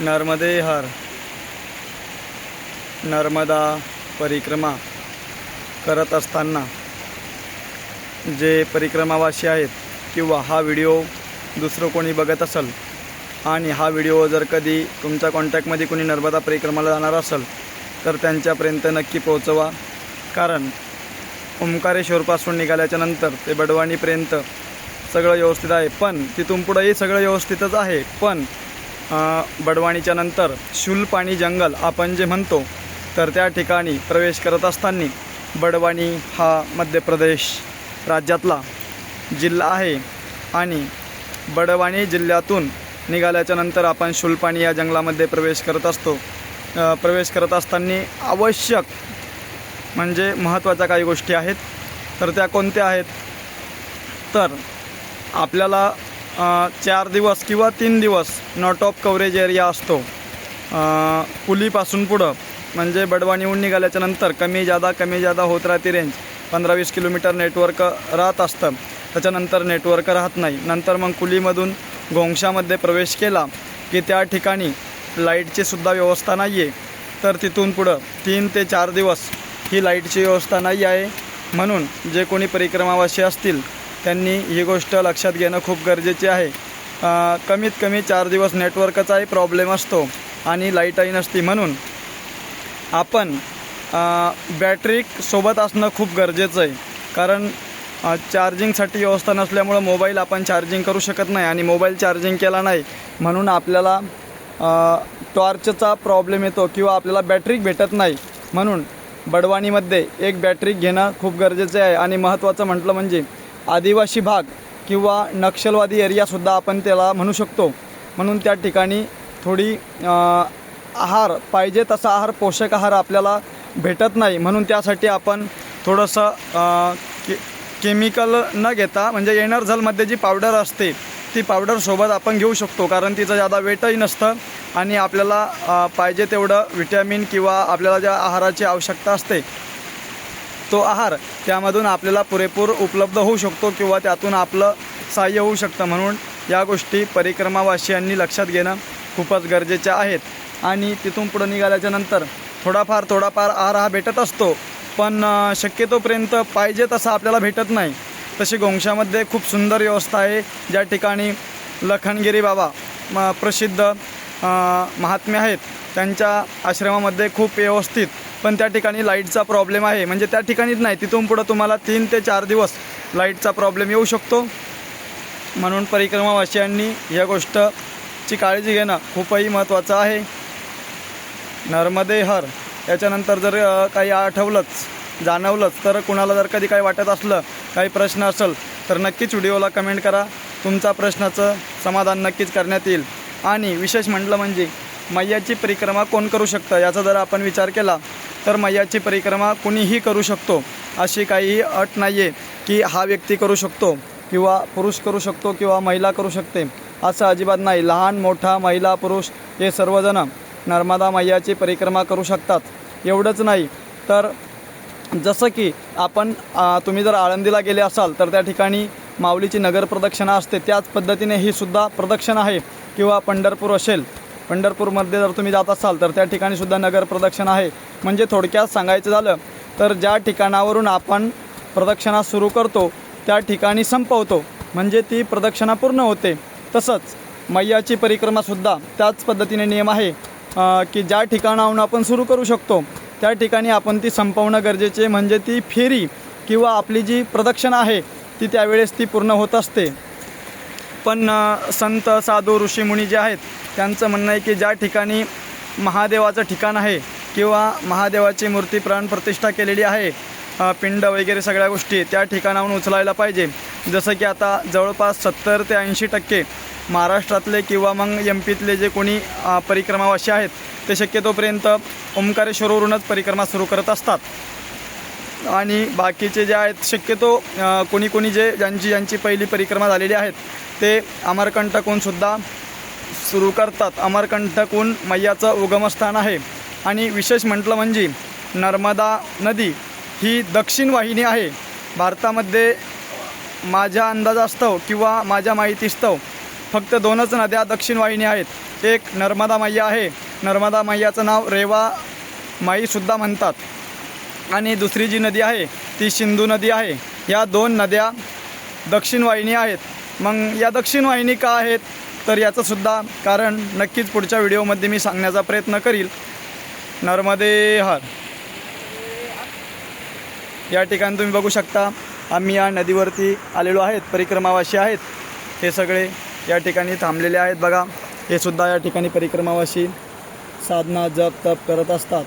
नर्मदे हर। नर्मदा परिक्रमा करत असताना जे परिक्रमावासी आहेत किंवा हा व्हिडिओ दुसरं कोणी बघत असेल आणि हा व्हिडिओ जर कधी तुमच्या कॉन्टॅक्टमध्ये कोणी नर्मदा परिक्रमाला जाणार असेल तर त्यांच्यापर्यंत नक्की पोहोचवा. कारण ओंकारेश्वरपासून निघाल्याच्या नंतर ते बडवाणीपर्यंत सगळं व्यवस्थित आहे. पण तिथून पुढंही सगळं व्यवस्थितच आहे. पण बडवाणीच्या नंतर शूलपाणी जंगल आपण जे म्हणतो तर त्या ठिकाणी प्रवेश करत असताना बडवाणी हा मध्य प्रदेश राज्यातला जिल्हा आहे. आणि बडवाणी जिल्ह्यातून निघाल्याच्या नंतर आपण शूलपाणी या जंगलामध्ये प्रवेश करत असतो. प्रवेश करत असताना आवश्यक म्हणजे महत्त्वाच्या काही गोष्टी आहेत. तर त्या कोणत्या आहेत? तर आपल्याला चार दिवस किंवा तीन दिवस नॉट ऑफ कव्हरेज एरिया असतो. पुलीपासून पुढं. म्हणजे बडवाणीहून निघाल्याच्या नंतर कमी जादा कमी जादा होत राहते रेंज पंधरा वीस किलोमीटर नेटवर्क राहत असतं. त्याच्यानंतर नेटवर्क राहत नाही. नंतर मग कुलीमधून गोंगशामध्ये प्रवेश केला की त्या ठिकाणी लाईटची सुद्धा व्यवस्था नाही आहे तर तिथून पुढं तीन ते चार दिवस ही लाईटची व्यवस्था नाही आहे. म्हणून जे कोणी परिक्रमावासी असतील त्यांनी ही गोष्ट लक्षात घेणं खूप गरजेचे आहे. कमीत कमी चार दिवस नेटवर्कचाही प्रॉब्लेम असतो आणि लाईटही नसती म्हणून. आपण बॅटरी सोबत असणं खूप गरजेचं आहे. कारण चार्जिंगसाठी व्यवस्था नसल्यामुळं मोबाईल आपण चार्जिंग करू शकत नाही आणि मोबाईल चार्जिंग केला नाही म्हणून आपल्याला टॉर्चचा प्रॉब्लेम येतो किंवा आपल्याला बॅटरी भेटत नाही म्हणून बडवाणीमध्ये एक बॅटरी घेणं खूप गरजेचं आहे. आणि महत्त्वाचं म्हटलं म्हणजे आदिवासी भाग किंवा नक्षलवादी एरियासुद्धा आपण त्याला म्हणू शकतो. म्हणून त्या ठिकाणी थोडी आहार पाहिजे तसा आहार पोषक आहार आपल्याला भेटत नाही. म्हणून त्यासाठी आपण थोडंसं के केमिकल न घेता म्हणजे एनर्झलमध्ये जी पावडर असते ती पावडरसोबत आपण घेऊ शकतो. कारण तिचं जादा वेटही नसतं आणि आपल्याला पाहिजे तेवढं विटॅमिन किंवा आपल्याला ज्या आहाराची आवश्यकता असते तो आहार त्यामधून आपल्याला पुरेपूर उपलब्ध होऊ शकतो किंवा त्यातून आपलं सहाय्य होऊ शकतं. म्हणून या गोष्टी परिक्रमावासियांनी लक्षात घेणं खूपच गरजेच्या आहेत. आणि तिथून पुढं निघाल्याच्या नंतर थोडाफार थोडाफार आहार हा भेटत असतो. पण शक्यतोपर्यंत पाहिजे तसा आपल्याला भेटत नाही. तशी गोंशामध्ये खूप सुंदर व्यवस्था आहे. ज्या ठिकाणी लखनगिरी बाबा म प्रसिद्ध महात्मे आहेत. त्यांच्या आश्रमामध्ये खूप व्यवस्थित पण त्या ठिकाणी लाईटचा प्रॉब्लेम आहे. म्हणजे त्या ठिकाणीच नाही तिथून पुढं तुम्हाला तीन ते चार दिवस लाईटचा प्रॉब्लेम येऊ शकतो. म्हणून परिक्रमावासियांनी या गोष्टची काळजी घेणं खूपही महत्त्वाचं आहे. नर्मदे हर याच्यानंतर जर काही आठवलंच जाणवलंच तर कुणाला जर कधी काही वाटत असलं काही प्रश्न असेल तर नक्कीच व्हिडिओला कमेंट करा. तुमचा प्रश्नाचं समाधान नक्कीच करण्यात येईल. आणि विशेष म्हटलं म्हणजे मैयाची परिक्रमा कोण करू शकतं? याचा जर आपण विचार केला तर मैयाची परिक्रमा कुणीही करू शकतो. अशी काहीही अट नाही आहे की हा व्यक्ती करू शकतो किंवा पुरुष करू शकतो किंवा महिला करू शकते. असं अजिबात नाही. लहान मोठा महिला पुरुष हे सर्वजण नर्मदा मैयाची परिक्रमा करू शकतात. एवढंच नाही. तर जसं की आपण तुम्ही जर आळंदीला गेले असाल तर त्या ठिकाणी माऊलीची नगर प्रदक्षिणा असते. त्याच पद्धतीने ही सुद्धा प्रदक्षिणा आहे. किंवा पंढरपूर असेल पंढरपूरमध्ये जर तुम्ही जात असाल तर त्या ठिकाणी सुद्धा नगर प्रदक्षिणा आहे. म्हणजे थोडक्यात सांगायचं झालं तर ज्या ठिकाणावरून आपण प्रदक्षिणा सुरू करतो त्या ठिकाणी संपवतो. म्हणजे ती प्रदक्षिणा पूर्ण होते. तसंच मैयाची परिक्रमासुद्धा त्याच पद्धतीने नियम आहे की ज्या ठिकाणाहून आपण सुरू करू शकतो त्या ठिकाणी आपण ती संपवणं गरजेचे म्हणजे ती फेरी किंवा आपली जी प्रदक्षिणा आहे ती त्यावेळेस ती पूर्ण होत असते. पण संत साधू ऋषीमुनी जे आहेत त्यांचं म्हणणं आहे की ज्या ठिकाणी महादेवाचं ठिकाण आहे किंवा महादेवाची मूर्ती प्राणप्रतिष्ठा केलेली आहे पिंड वगैरे सगळ्या गोष्टी त्या ठिकाणाहून उचलायला पाहिजे. जसं की आता जवळपास सत्तर ते ऐंशी टक्के महाराष्ट्रातले किंवा मग एम पीतले जे कोणी परिक्रमावाशी आहेत ते शक्यतोपर्यंत ओंकारेश्वरवरूनच परिक्रमा सुरू करत असतात. आणि बाकीचे जे आहेत शक्यतो कोणी कोणी जे ज्यांची ज्यांची पहिली परिक्रमा झालेली आहेत ते अमरकंटकूनसुद्धा सुरू करतात. अमरकंटकून मैयाचं उगमस्थान आहे. आणि विशेष म्हटलं म्हणजे नर्मदा नदी ही दक्षिण वाहिनी आहे. भारतामध्ये माझ्या अंदाजास्तव किंवा माझ्या माहितीस्तव फक्त दोनच नद्या दक्षिण वाहिनी आहेत. एक नर्मदा मैया आहे. नर्मदा मैयाचं नाव रेवा माईसुद्धा म्हणतात. आणि दुसरी जी नदी आहे ती सिंधू नदी आहे. या दोन नद्या दक्षिण वाहिनी आहेत. मग या दक्षिण वाहिनी का आहेत? तर याचंसुद्धा कारण नक्कीच पुढच्या व्हिडिओमध्ये मी सांगण्याचा प्रयत्न करील. नर्मदे हर. या ठिकाणी तुम्ही बघू शकता आम्ही या नदीवरती आलेलो आहेत परिक्रमावाशी आहेत. हे सगळे या ठिकाणी थांबलेले आहेत बघा. हे सुद्धा या ठिकाणी परिक्रमावाशी साधना जप तप करत असतात.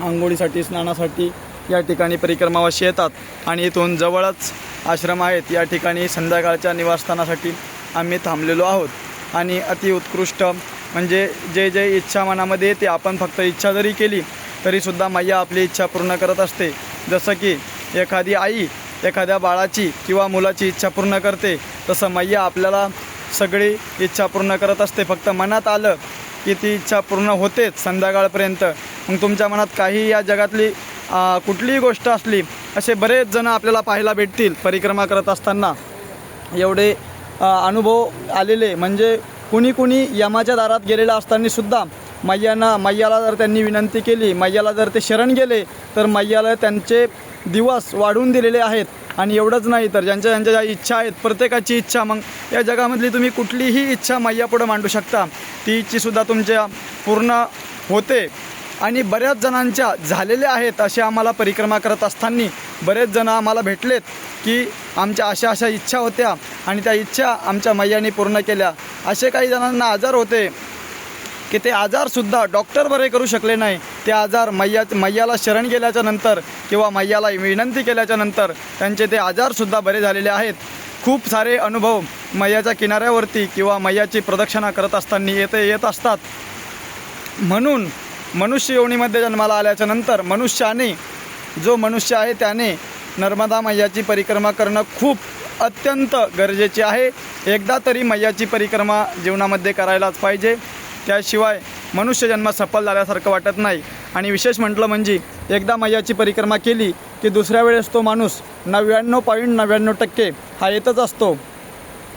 आंघोळीसाठी स्नानासाठी या ठिकाणी परिक्रमावाशी येतात. आणि इथून जवळच आश्रम आहेत. या ठिकाणी संध्याकाळच्या निवासस्थानासाठी आम्ही थांबलेलो आहोत. आणि अतिउत्कृष्ट म्हणजे जे जे इच्छा मनामध्ये येते आपण फक्त इच्छा जरी केली तरीसुद्धा मैया आपली इच्छा पूर्ण करत असते. जसं की एखादी आई एखाद्या बाळाची किंवा मुलाची इच्छा पूर्ण करते तसं मैया आपल्याला सगळी इच्छा पूर्ण करत असते. फक्त मनात आलं की ती इच्छा पूर्ण होतेच संध्याकाळपर्यंत. मग तुमच्या मनात काही या जगातली कुठलीही गोष्ट असली असे बरेच जण आपल्याला पाहायला भेटतील परिक्रमा करत असताना. एवढे अनुभव आलेले. म्हणजे कुणी कुणी यमाच्या दारात गेलेलं असताना सुद्धा मैयाना मैयाला जर त्यांनी विनंती केली मैयाला जर ते शरण गेले तर मैयाला त्यांचे दिवस वाढवून दिलेले आहेत. आणि एवढंच नाही तर ज्यांच्या ज्यांच्या ज्या इच्छा आहेत प्रत्येकाची इच्छा. मग या जगामधली तुम्ही कुठलीही इच्छा मैयापुढं मांडू शकता. ती इच्छीसुद्धा तुमच्या पूर्ण होते. आणि बऱ्याच जणांच्या झालेल्या आहेत असे आम्हाला परिक्रमा करत असताना बरेच जण आम्हाला भेटलेत की आमच्या अशा अशा इच्छा होत्या आणि त्या इच्छा आमच्या मैयाने पूर्ण केल्या. असे काही जणांना आजार होते की ते आजारसुद्धा डॉक्टर बरे करू शकले नाही. ते आजार मैया मैयाला शरण गेल्याच्यानंतर किंवा मैयाला विनंती केल्याच्यानंतर त्यांचे ते आजारसुद्धा बरे झालेले आहेत. खूप सारे अनुभव मैयाच्या किनाऱ्यावरती किंवा मैयाची प्रदक्षिणा करत असताना येते येत असतात. म्हणून मनुष्य योनीमध्ये जन्माला आल्याच्यानंतर मनुष्याने जो मनुष्य आहे त्याने नर्मदा मैयाची परिक्रमा करणं खूप अत्यंत गरजेचे आहे. एकदा तरी मैयाची परिक्रमा जीवनामध्ये करायलाच पाहिजे. त्याशिवाय मनुष्य जन्म सफल झाल्यासारखं वाटत नाही. आणि विशेष म्हटलं म्हणजे एकदा मैयाची परिक्रमा केली की दुसऱ्या वेळेस तो माणूस नव्याण्णव पॉईंट नव्याण्णव टक्के हा येतच असतो.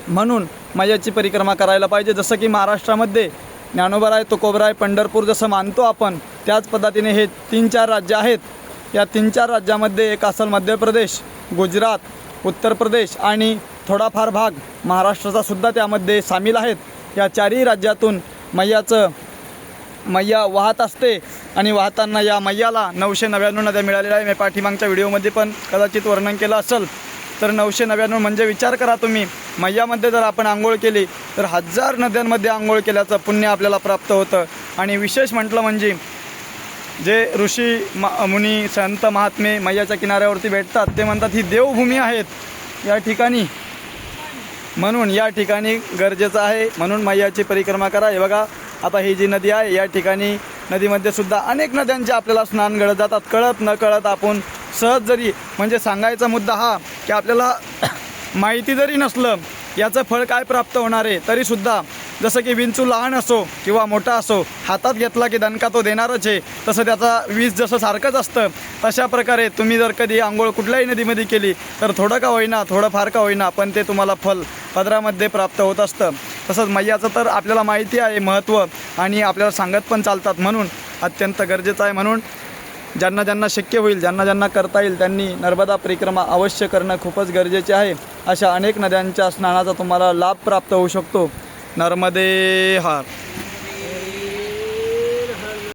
म्हणून मैयाची परिक्रमा करायला पाहिजे. जसं की महाराष्ट्रामध्ये ज्ञानोबराय आहे पंढरपूर जसं मानतो आपण त्याच पद्धतीने हे तीन चार राज्य आहेत. या तीन चार राज्यामध्ये एक असेल मध्य प्रदेश गुजरात उत्तर प्रदेश आणि थोडाफार भाग महाराष्ट्राचा सुद्धा त्यामध्ये सामील आहेत. या चारही राज्यातून मैयाचं मैया वाहत असते आणि वाहताना या मैयाला नऊशे नव्याण्णव नद्या मिळालेल्या आहे. मी पाठीमागच्या व्हिडिओमध्ये पण कदाचित वर्णन केलं असेल. तर नऊशे नव्याण्णव म्हणजे विचार करा तुम्ही. मैयामध्ये जर आपण आंघोळ केली तर हजार नद्यांमध्ये आंघोळ केल्याचं पुण्य आपल्याला प्राप्त होतं. आणि विशेष म्हटलं म्हणजे जे ऋषी मा मुनी संत महात्मे मैयाच्या किनाऱ्यावरती भेटतात ते म्हणतात ही देवभूमी आहेत. या ठिकाणी म्हणून या ठिकाणी गरजेचं आहे म्हणून मैयाची परिक्रमा करा. हे बघा आता ही जी नदी आहे या ठिकाणी नदीमध्ये सुद्धा अनेक नद्यांचे आपल्याला स्नान घडत जातात. कळत न कळत आपण सहज जरी म्हणजे सांगायचा मुद्दा हा की आपल्याला माहिती जरी नसलं याचं फळ काय प्राप्त होणार आहे तरीसुद्धा जसं की विंचू लहान असो किंवा मोठा असो हातात घेतला की दणका तो देणारच आहे तसं त्याचा वीज जसं सारखंच असतं तशा प्रकारे तुम्ही जर कधी आंघोळ कुठल्याही नदीमध्ये केली तर थोडं का होईना थोडं फार का होईना पण ते तुम्हाला फल पदरामध्ये प्राप्त होत असतं. तसंच मैयाचं तर आपल्याला माहिती आहे महत्त्व आणि आपल्याला सांगत पण चालतात म्हणून अत्यंत गरजेचं आहे म्हणून ज्यांना ज्यांना शक्य होईल ज्यांना ज्यांना करता येईल त्यांनी नर्मदा परिक्रमा अवश्य करणं खूपच गरजेचे आहे. अशा अनेक नद्यांच्या स्नानाचा तुम्हाला लाभ प्राप्त होऊ शकतो. नर्मदे हार.